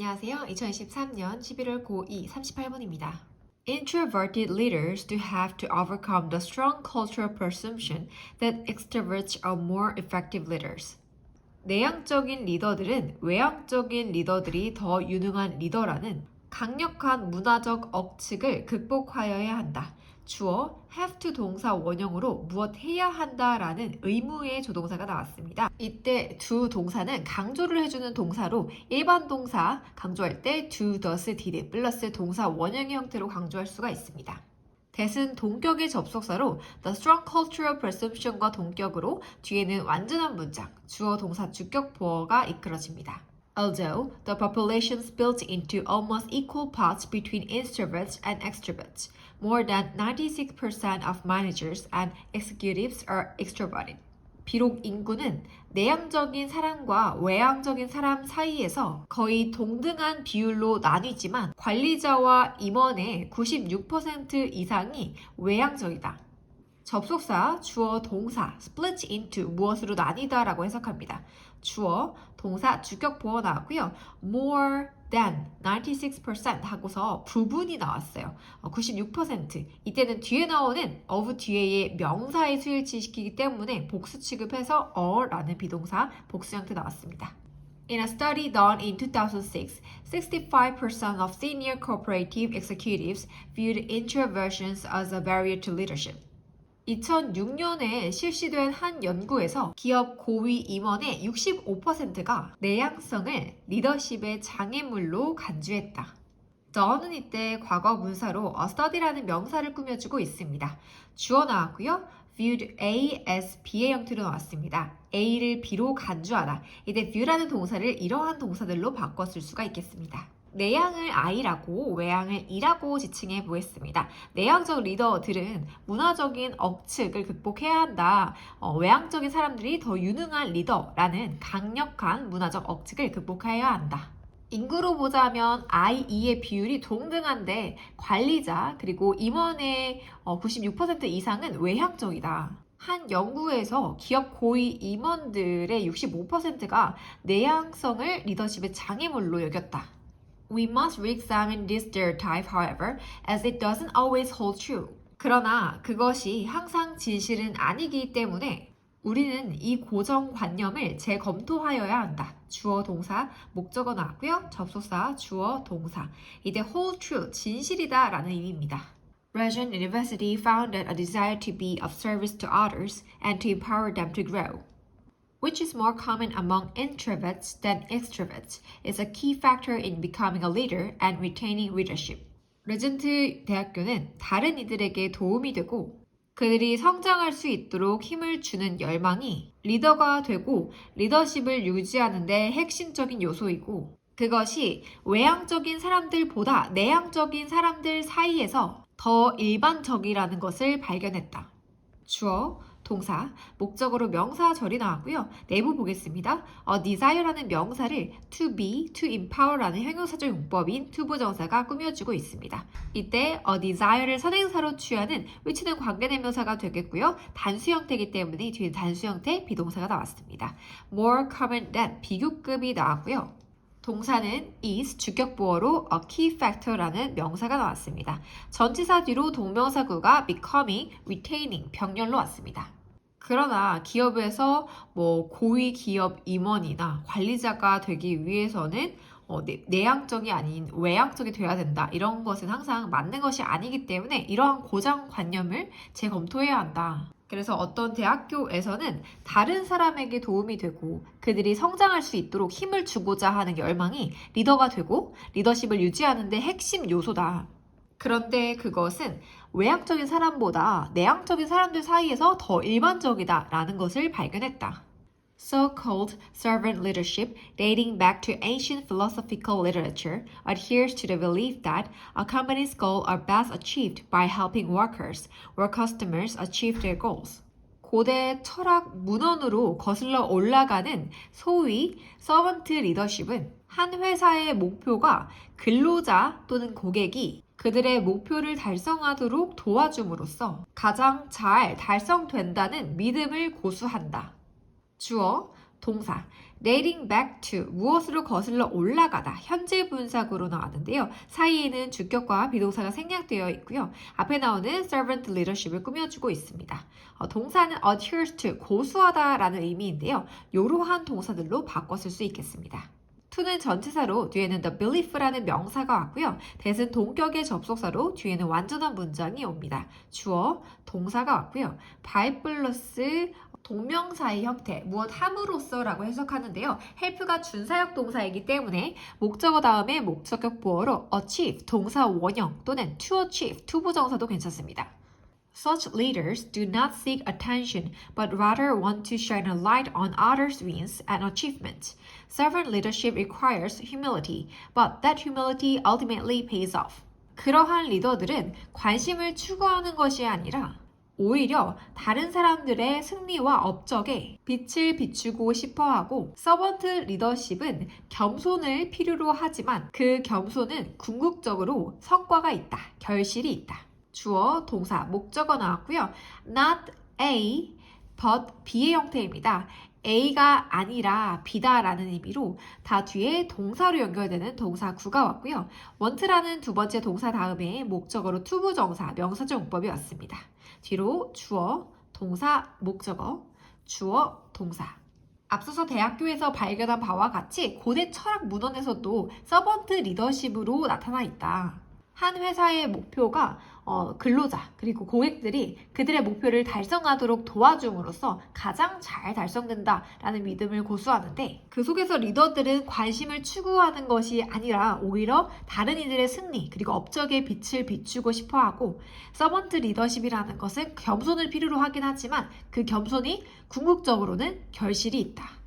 안녕하세요. 2023년 11월 고2 38번입니다. Introverted leaders do have to overcome the strong cultural presumption that extroverts are more effective leaders. 내향적인 리더들은 외향적인 리더들이 더 유능한 리더라는 강력한 문화적 억측을 극복하여야 한다. 주어 have to 동사 원형으로 무엇 해야 한다라는 의무의 조동사가 나왔습니다. 이때 do 동사는 강조를 해주는 동사로 일반 동사 강조할 때 do, does, did 플러스 동사 원형의 형태로 강조할 수가 있습니다. that은 동격의 접속사로 the strong cultural presumption과 동격으로 뒤에는 완전한 문장, 주어 동사 주격 보어가 이끌어집니다. Although the population split into almost equal parts between introverts and extroverts, more than 96% of managers and executives are extroverted. 비록 인구는 내향적인 사람과 외향적인 사람 사이에서 거의 동등한 비율로 나뉘지만 관리자와 임원의 96% 이상이 외향적이다. 접속사, 주어, 동사, split into 무엇으로 나뉘다 라고 해석합니다. 주어, 동사, 주격 보어 나왔고요. more than 96% 하고서 부분이 나왔어요. 어, 96%. 이때는 뒤에 나오는 of 뒤에의 명사에 수일치시키기 때문에 복수 취급해서 어라는 비동사 복수 형태 나왔습니다. In a study done in 2006, 65% of senior cooperative executives viewed introversions as a barrier to leadership. 2006년에 실시된 한 연구에서 기업 고위 임원의 65%가 내향성을 리더십의 장애물로 간주했다. done은 이때 과거 분사로 a study라는 명사를 꾸며주고 있습니다. 주어 나왔고요. viewed A as B의 형태로 나왔습니다. A를 B로 간주하다. 이때 view라는 동사를 이러한 동사들로 쓸 수가 있겠습니다. 내향을 I라고 외향을 E라고 지칭해 보겠습니다. 내향적 리더들은 문화적인 억측을 극복해야 한다. 어, 외향적인 사람들이 더 유능한 리더라는 강력한 문화적 억측을 극복해야 한다. 인구로 보자면 I, E의 비율이 동등한데 관리자 그리고 임원의 96% 이상은 외향적이다. 한 연구에서 기업 고위 임원들의 65%가 내향성을 리더십의 장애물로 여겼다. We must re-examine this stereotype, however, as it doesn't always hold true. 그러나 그것이 항상 진실은 아니기 때문에 우리는 이 고정관념을 재검토하여야 한다. 주어 동사 목적어 나왔고요. 접속사 주어 동사. 이제 hold true 진실이다 라는 의미입니다. Regent University found that a desire to be of service to others and to empower them to grow which is more common among introverts than extroverts, is a key factor in becoming a leader and retaining leadership. 레전트 대학교는 다른 이들에게 도움이 되고 그들이 성장할 수 있도록 힘을 주는 열망이 리더가 되고 리더십을 유지하는 데 핵심적인 요소이고 그것이 외향적인 사람들보다 내향적인 사람들 사이에서 더 일반적이라는 것을 발견했다. 주어, 동사, 목적으로 명사 절이 나왔고요. 내부 보겠습니다. 어, desire라는 명사를 to be, to empower라는 형용사적 용법인 투부정사가 꾸며주고 있습니다. 이때 어, desire를 선행사로 취하는 위치는 관계대명사가 되겠고요. 단수 형태이기 때문에 뒤에 단수 형태 비동사가 나왔습니다. more common than 비교급이 나왔고요. 동사는 is 주격보어로 a key factor라는 명사가 나왔습니다. 전치사 뒤로 동명사구가 becoming, retaining, 병렬로 왔습니다. 그러나 기업에서 뭐 고위 기업 임원이나 관리자가 되기 위해서는 어, 내, 내향적이 아닌 외향적이 돼야 된다. 이런 것은 항상 맞는 것이 아니기 때문에 이러한 고정관념을 재검토해야 한다. 그래서 어떤 대학교에서는 다른 사람에게 도움이 되고 그들이 성장할 수 있도록 힘을 주고자 하는 열망이 리더가 되고 리더십을 유지하는 데 핵심 요소다. 그런데 그것은 외향적인 사람보다 내향적인 사람들 사이에서 더 일반적이다라는 것을 발견했다. So-called servant leadership, dating back to ancient philosophical literature, adheres to the belief that a company's goals are best achieved by helping workers, where customers achieve their goals. 고대 철학 문헌으로 거슬러 올라가는 소위 서번트 리더십은 한 회사의 목표가 근로자 또는 고객이 그들의 목표를 달성하도록 도와줌으로써 가장 잘 달성된다는 믿음을 고수한다. 주어, 동사. dating back to 무엇으로 거슬러 올라가다 현재 분사구로 나왔는데요. 사이에는 주격과 비동사가 생략되어 있고요. 앞에 나오는 servant leadership을 꾸며주고 있습니다. 어, 동사는 adheres to 고수하다라는 의미인데요. 이러한 동사들로 바꿨을 수 있겠습니다. To는 전치사로 뒤에는 the belief라는 명사가 왔고요. that은 동격의 접속사로 뒤에는 완전한 문장이 옵니다. 주어, 동사가 왔고요. by 플러스 동명사의 형태, 무엇 함으로써라고 해석하는데요. help가 준사역 동사이기 때문에 목적어 다음에 목적격 보어로 achieve, 동사 원형 또는 to achieve, 투부정사도 괜찮습니다. Such leaders do not seek attention, but rather want to shine a light on others' wins and achievements. Servant leadership requires humility, but that humility ultimately pays off. 그러한 리더들은 관심을 추구하는 것이 아니라 오히려 다른 사람들의 승리와 업적에 빛을 비추고 싶어 하고 서번트 리더십은 겸손을 필요로 하지만 그 겸손은 궁극적으로 성과가 있다, 결실이 있다. 주어, 동사, 목적어 나왔고요. not A, but B의 형태입니다. A가 아니라 B다라는 의미로 다 뒤에 동사로 연결되는 동사 구가 왔고요. want라는 두 번째 동사 다음에 목적어로 투부정사, 명사적 용법이 왔습니다. 뒤로 주어, 동사, 목적어, 주어, 동사. 앞서서 대학교에서 발견한 바와 같이 고대 철학 문헌에서도 서번트 리더십으로 나타나 있다. 한 회사의 목표가 어, 근로자 그리고 고객들이 그들의 목표를 달성하도록 도와줌으로써 가장 잘 달성된다라는 믿음을 고수하는데 그 속에서 리더들은 관심을 추구하는 것이 아니라 오히려 다른 이들의 승리 그리고 업적의 빛을 비추고 싶어하고 서번트 리더십이라는 것은 겸손을 필요로 하긴 하지만 그 겸손이 궁극적으로는 결실이 있다.